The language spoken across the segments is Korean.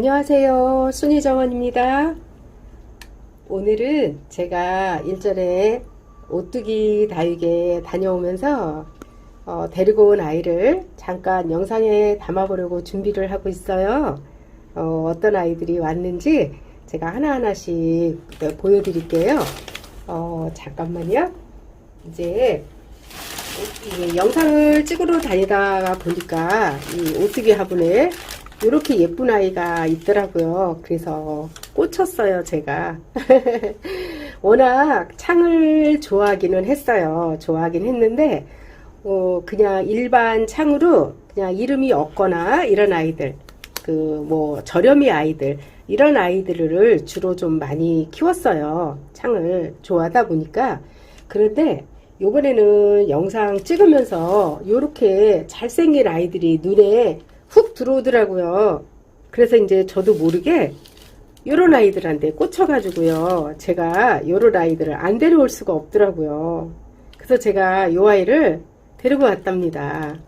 안녕하세요. 순이정원입니다. 오늘은 제가 일전에 오뚜기 다육에 다녀오면서 어, 데리고 온 아이를 잠깐 영상에 담아보려고 준비를 하고 있어요. 어, 떤 아이들이 왔는지 제가 하나하나씩 네, 보여드릴게요. 어, 잠깐만요. 이제 이 영상을 찍으러 다니다가 보니까 이 오뚜기 화분에 이렇게 예쁜 아이가 있더라고요. 그래서 꽂혔어요, 제가. 워낙 창을 좋아하기는 했어요. 좋아하긴 했는데, 어, 그냥 일반 창으로 그냥 이름이 없거나 이런 아이들, 그, 뭐, 저렴이 아이들, 이런 아이들을 주로 좀 많이 키웠어요. 창을 좋아하다 보니까. 그런데, 요번에는 영상 찍으면서 이렇게 잘생긴 아이들이 눈에 훅 들어오더라고요. 그래서 이제 저도 모르게 요런 아이들한테 꽂혀가지고요. 제가 요런 아이들을 안 데려올 수가 없더라고요. 그래서 제가 요 아이를 데리고 왔답니다.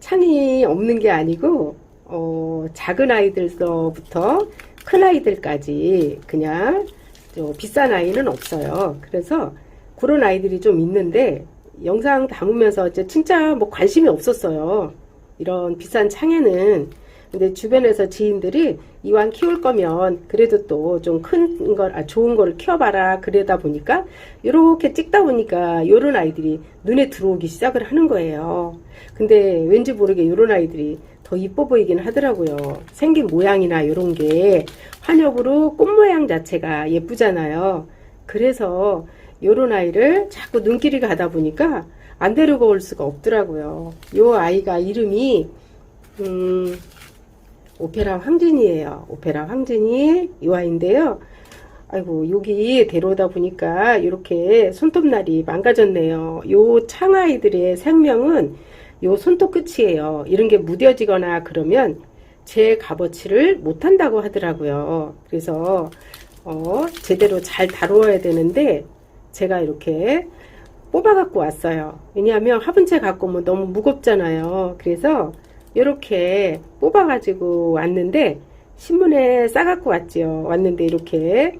창이 없는 게 아니고, 어, 작은 아이들서부터 큰 아이들까지 그냥 저 비싼 아이는 없어요. 그래서 그런 아이들이 좀 있는데, 영상 담으면서 진짜 뭐 관심이 없었어요. 이런 비싼 창에는 근데 주변에서 지인들이 이왕 키울 거면 그래도 또 좀 큰 걸, 아, 좋은 거를 키워봐라. 그러다 보니까 이렇게 찍다 보니까 요런 아이들이 눈에 들어오기 시작을 하는 거예요. 근데 왠지 모르게 요런 아이들이 더 이뻐 보이긴 하더라고요. 생긴 모양이나 요런 게 환엽으로 꽃 모양 자체가 예쁘잖아요. 그래서 요런 아이를 자꾸 눈길이 가다 보니까 안 데리고 올 수가 없더라고요. 요 아이가 이름이 음, 오페라 황진이에요. 오페라 황진이 이 아이인데요. 아이고 여기 데려오다 보니까 이렇게 손톱날이 망가졌네요. 요 창아이들의 생명은 요 손톱 끝이에요. 이런 게 무뎌지거나 그러면 제 값어치를 못한다고 하더라고요. 그래서 어, 제대로 잘 다루어야 되는데 제가 이렇게 뽑아 갖고 왔어요. 왜냐하면 화분채 갖고 오면 너무 무겁잖아요. 그래서 이렇게 뽑아 가지고 왔는데 신문에 싸 갖고 왔죠. 왔는데 이렇게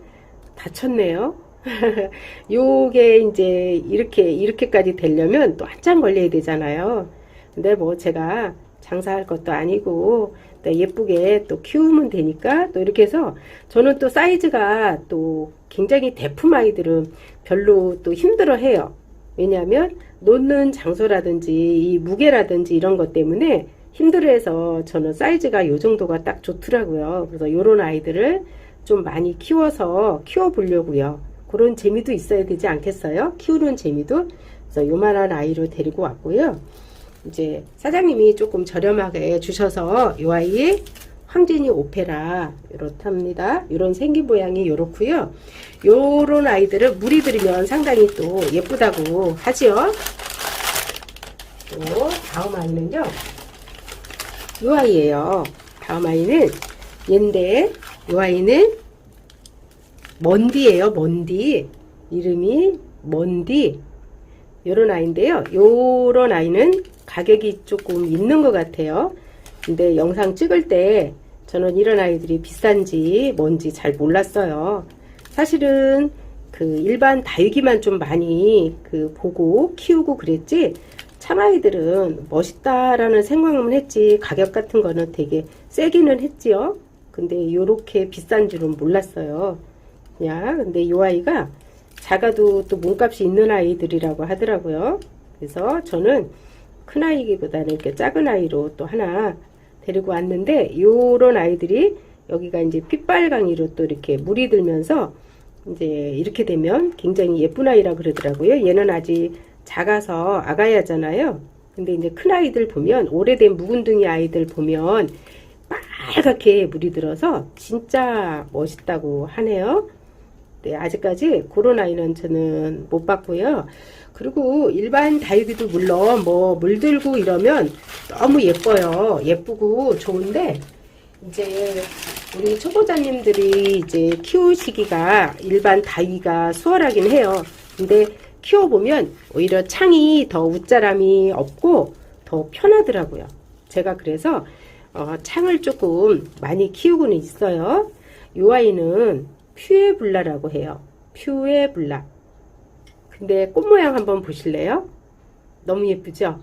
다쳤네요. 요게 이제 이렇게 이렇게까지 되려면 또 한참 걸려야 되잖아요. 근데 뭐 제가 장사할 것도 아니고 또 예쁘게 또 키우면 되니까 또 이렇게 해서 저는 또 사이즈가 또 굉장히 대품 아이들은 별로 또 힘들어 해요. 왜냐하면 놓는 장소라든지 이 무게라든지 이런 것 때문에 힘들어해서 저는 사이즈가 요 정도가 딱 좋더라고요. 그래서 요런 아이들을 좀 많이 키워서 키워보려고요. 그런 재미도 있어야 되지 않겠어요? 키우는 재미도. 그래서 요만한 아이로 데리고 왔고요. 이제 사장님이 조금 저렴하게 주셔서 요 아이 황진이 오페라 이렇답니다. 이런 생긴 모양이 이렇고요. 요런 아이들을 물이 들이면 상당히 또 예쁘다고 하지요. 또 다음 아이는요. 요 아이예요. 다음 아이는 얘인데 요 아이는 먼디예요. 먼디. 이름이 먼디. 요런 아이인데요. 요런 아이는 가격이 조금 있는 것 같아요. 근데 영상 찍을 때 저는 이런 아이들이 비싼지 뭔지 잘 몰랐어요. 사실은 그 일반 다육이만 좀 많이 그 보고 키우고 그랬지 참아이들은 멋있다라는 생각만 했지 가격 같은 거는 되게 세기는 했지요. 근데 요렇게 비싼 줄은 몰랐어요. 야, 근데 이 아이가 작아도 또 몸값이 있는 아이들이라고 하더라고요. 그래서 저는 큰 아이기보다는 이렇게 작은 아이로 또 하나 데리고 왔는데 요런 아이들이 여기가 이제 핏발강이로 또 이렇게 물이 들면서 이제 이렇게 되면 굉장히 예쁜 아이라 그러더라고요. 얘는 아직 작아서 아가야잖아요. 근데 이제 큰 아이들 보면 오래된 묵은둥이 아이들 보면 빨갛게 물이 들어서 진짜 멋있다고 하네요. 네, 아직까지 그런 아이는 저는 못 봤고요. 그리고 일반 다육이도 물론 뭐 물들고 이러면 너무 예뻐요. 예쁘고 좋은데 이제 우리 초보자님들이 이제 키우시기가 일반 다육이가 수월하긴 해요. 근데 키워보면 오히려 창이 더 웃자람이 없고 더 편하더라고요. 제가 그래서 어, 창을 조금 많이 키우고는 있어요. 이 아이는 퓨에블라라고 해요. 퓨에블라. 근데 꽃 모양 한번 보실래요? 너무 예쁘죠?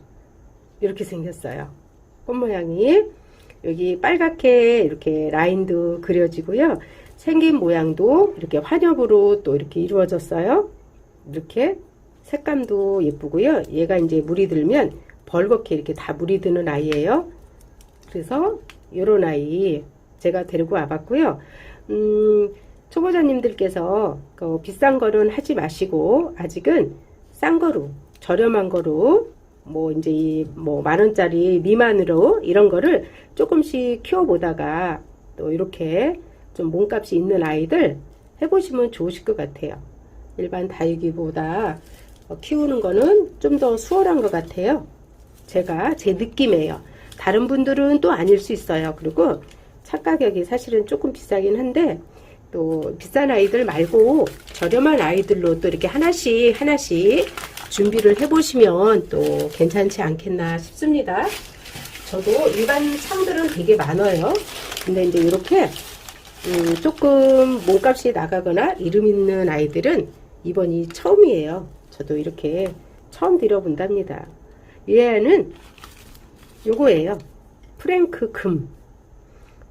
이렇게 생겼어요. 꽃 모양이 여기 빨갛게 이렇게 라인도 그려지고요. 생긴 모양도 이렇게 환엽으로 또 이렇게 이루어졌어요. 이렇게 색감도 예쁘고요. 얘가 이제 물이 들면 벌겋게 이렇게 다 물이 드는 아이예요. 그래서 요런 아이 제가 데리고 와봤고요. 음, 초보자님들께서 그 비싼 거는 하지 마시고 아직은 싼 거로 저렴한 거로 뭐 이제 뭐만 원짜리 미만으로 이런 거를 조금씩 키워보다가 또 이렇게 좀 몸값이 있는 아이들 해보시면 좋으실 것 같아요. 일반 다육이보다 어, 키우는 거는 좀 더 수월한 것 같아요. 제가 제 느낌이에요. 다른 분들은 또 아닐 수 있어요. 그리고 차 가격이 사실은 조금 비싸긴 한데 또 비싼 아이들 말고 저렴한 아이들로 또 이렇게 하나씩 하나씩 준비를 해보시면 또 괜찮지 않겠나 싶습니다. 저도 일반 창들은 되게 많아요. 근데 이제 이렇게 음, 조금 몸값이 나가거나 이름 있는 아이들은 이번이 처음이에요. 저도 이렇게 처음 들여본답니다. 얘는 요거예요. 프랭크 금.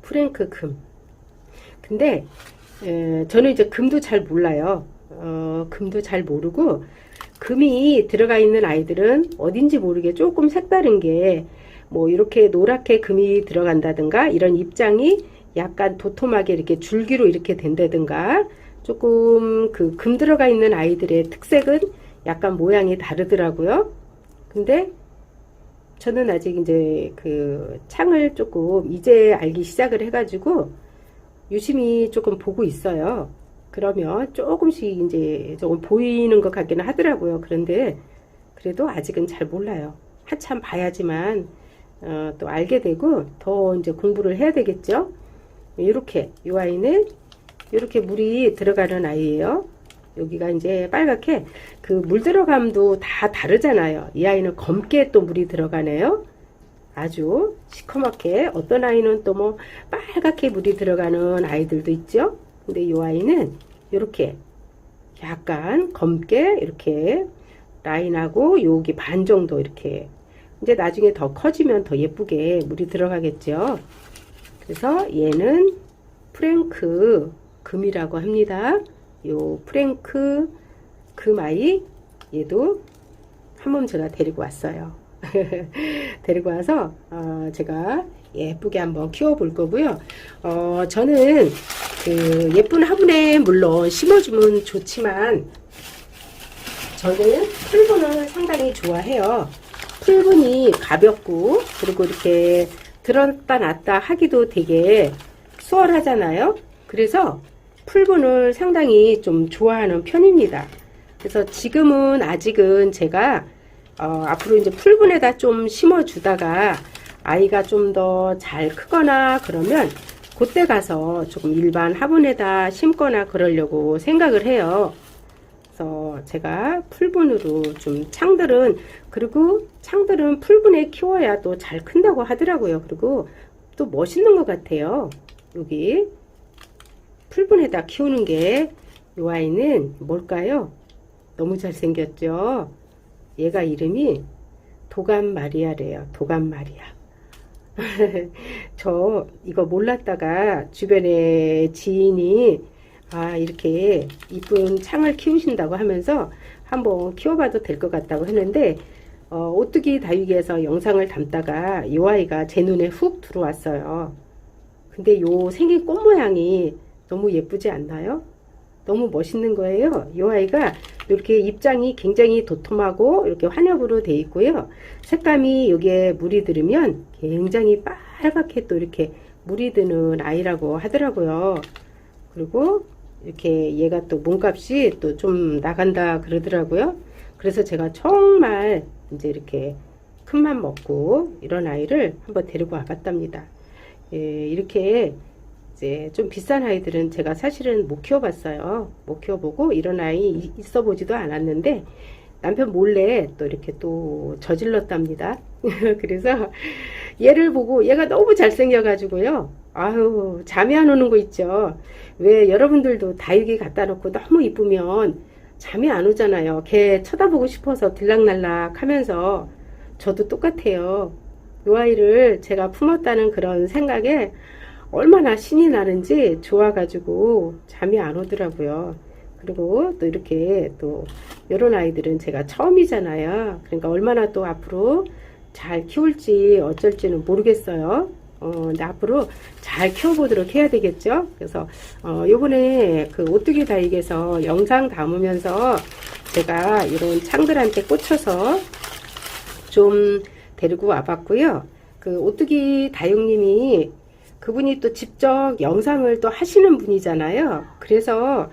프랭크 금. 근데 에, 저는 이제 금도 잘 몰라요. 어, 금도 잘 모르고 금이 들어가 있는 아이들은 어딘지 모르게 조금 색다른 게 뭐 이렇게 노랗게 금이 들어간다든가 이런 입장이 약간 도톰하게 이렇게 줄기로 이렇게 된다든가 조금 그 금 들어가 있는 아이들의 특색은 약간 모양이 다르더라고요. 근데 저는 아직 이제 그 창을 조금 이제 알기 시작을 해가지고 유심히 조금 보고 있어요. 그러면 조금씩 이제 조금 보이는 것 같기는 하더라고요. 그런데 그래도 아직은 잘 몰라요. 한참 봐야지만 어, 또 알게 되고 더 이제 공부를 해야 되겠죠. 이렇게 이 아이는 이렇게 물이 들어가는 아이예요. 여기가 이제 빨갛게 그 물 들어감도 다 다르잖아요. 이 아이는 검게 또 물이 들어가네요. 아주 시커멓게 어떤 아이는 또 뭐 빨갛게 물이 들어가는 아이들도 있죠. 근데 이 아이는 이렇게 약간 검게 이렇게 라인하고 여기 반 정도 이렇게 이제 나중에 더 커지면 더 예쁘게 물이 들어가겠죠. 그래서 얘는 프랭크 금이라고 합니다. 요 프랭크 금아이 얘도 한 몸 제가 데리고 왔어요. 데리고 와서 어, 제가 예쁘게 한번 키워볼 거고요. 어, 저는 그 예쁜 화분에 물론 심어주면 좋지만 저는 풀분을 상당히 좋아해요. 풀분이 가볍고 그리고 이렇게 들었다 놨다 하기도 되게 수월하잖아요. 그래서 풀분을 상당히 좀 좋아하는 편입니다. 그래서 지금은 아직은 제가 어, 앞으로 이제 풀분에다 좀 심어주다가 아이가 좀 더 잘 크거나 그러면 그때 가서 조금 일반 화분에다 심거나 그러려고 생각을 해요. 그래서 제가 풀분으로 좀 창들은 그리고 창들은 풀분에 키워야 또 잘 큰다고 하더라고요. 그리고 또 멋있는 것 같아요. 여기 풀분에다 키우는 게이 아이는 뭘까요? 너무 잘생겼죠? 얘가 이름이 도감 마리아래요. 도감 마리아. 저 이거 몰랐다가 주변에 지인이 아 이렇게 이쁜 창을 키우신다고 하면서 한번 키워봐도 될 것 같다고 했는데 어, 오뚜기 다육이에서 영상을 담다가 이 아이가 제 눈에 훅 들어왔어요. 근데 요 생긴 꽃 모양이 너무 예쁘지 않나요? 너무 멋있는 거예요. 이 아이가 이렇게 입장이 굉장히 도톰하고 이렇게 환엽으로 돼 있고요. 색감이 여기에 물이 들으면 굉장히 빨갛게 또 이렇게 물이 드는 아이라고 하더라고요. 그리고 이렇게 얘가 또 몸값이 또 좀 나간다 그러더라고요. 그래서 제가 정말 이제 이렇게 큰맘 먹고 이런 아이를 한번 데리고 와봤답니다. 예, 이렇게 이제 좀 비싼 아이들은 제가 사실은 못 키워봤어요. 못 키워보고 이런 아이 있어 보지도 않았는데 남편 몰래 또 이렇게 또 저질렀답니다. 그래서 얘를 보고 얘가 너무 잘생겨가지고요. 아유, 잠이 안 오는 거 있죠. 왜 여러분들도 다육이 갖다 놓고 너무 이쁘면 잠이 안 오잖아요. 걔 쳐다보고 싶어서 들락날락 하면서 저도 똑같아요. 이 아이를 제가 품었다는 그런 생각에 얼마나 신이 나는지 좋아가지고 잠이 안 오더라고요. 그리고 또 이렇게 또 이런 아이들은 제가 처음이잖아요. 그러니까 얼마나 또 앞으로 잘 키울지 어쩔지는 모르겠어요. 어, 앞으로 잘 키워보도록 해야 되겠죠. 그래서 어, 요번에 그 오뚜기 다육에서 영상 담으면서 제가 이런 창들한테 꽂혀서 좀 데리고 와봤고요. 그 오뚜기 다육님이 그분이 또 직접 영상을 또 하시는 분이잖아요. 그래서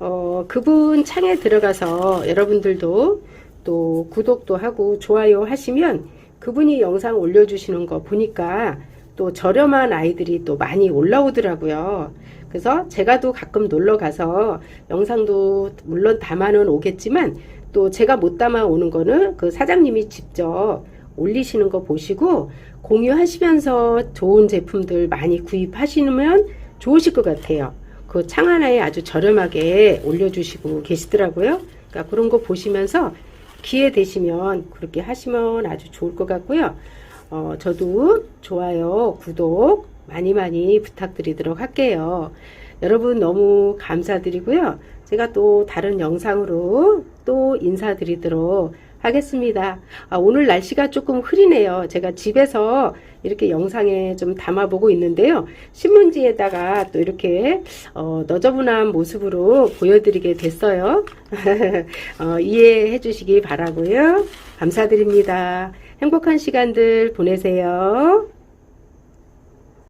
어, 그분 창에 들어가서 여러분들도 또 구독도 하고 좋아요 하시면 그분이 영상 올려주시는 거 보니까 또 저렴한 아이들이 또 많이 올라오더라고요. 그래서 제가 또 가끔 놀러 가서 영상도 물론 담아는 오겠지만 또 제가 못 담아 오는 거는 그 사장님이 직접 올리시는 거 보시고 공유하시면서 좋은 제품들 많이 구입하시면 좋으실 것 같아요. 그 창 하나에 아주 저렴하게 올려주시고 계시더라고요. 그러니까 그런 거 보시면서 기회 되시면 그렇게 하시면 아주 좋을 것 같고요. 어, 저도 좋아요, 구독 많이 많이 부탁드리도록 할게요. 여러분 너무 감사드리고요. 제가 또 다른 영상으로 또 인사드리도록 하겠습니다. 아, 오늘 날씨가 조금 흐리네요. 제가 집에서 이렇게 영상에 좀 담아보고 있는데요. 신문지에다가 또 이렇게 어, 너저분한 모습으로 보여드리게 됐어요. 어, 이해해 주시기 바라고요. 감사드립니다. 행복한 시간들 보내세요.